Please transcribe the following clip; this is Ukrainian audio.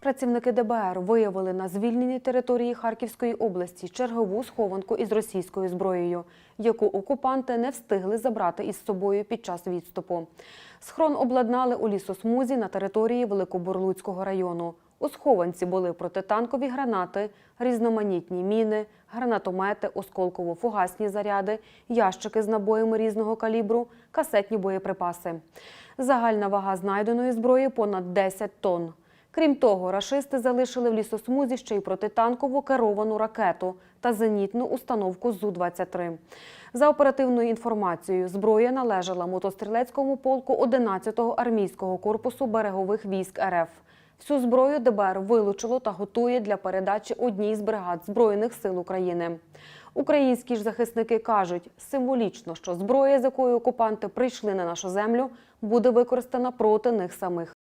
Працівники ДБР виявили на звільненій території Харківської області чергову схованку із російською зброєю, яку окупанти не встигли забрати із собою під час відступу. Схрон обладнали у лісосмузі на території Великоборлуцького району. У схованці були протитанкові гранати, різноманітні міни, гранатомети, осколково-фугасні заряди, ящики з набоями різного калібру, касетні боєприпаси. Загальна вага знайденої зброї понад 10 тонн. Крім того, рашисти залишили в лісосмузі ще й протитанкову керовану ракету та зенітну установку Зу-23. За оперативною інформацією, зброя належала мотострілецькому полку 11-го армійського корпусу берегових військ РФ. Всю зброю ДБР вилучило та готує для передачі одній з бригад Збройних сил України. Українські ж захисники кажуть, символічно, що зброя, з якою окупанти прийшли на нашу землю, буде використана проти них самих.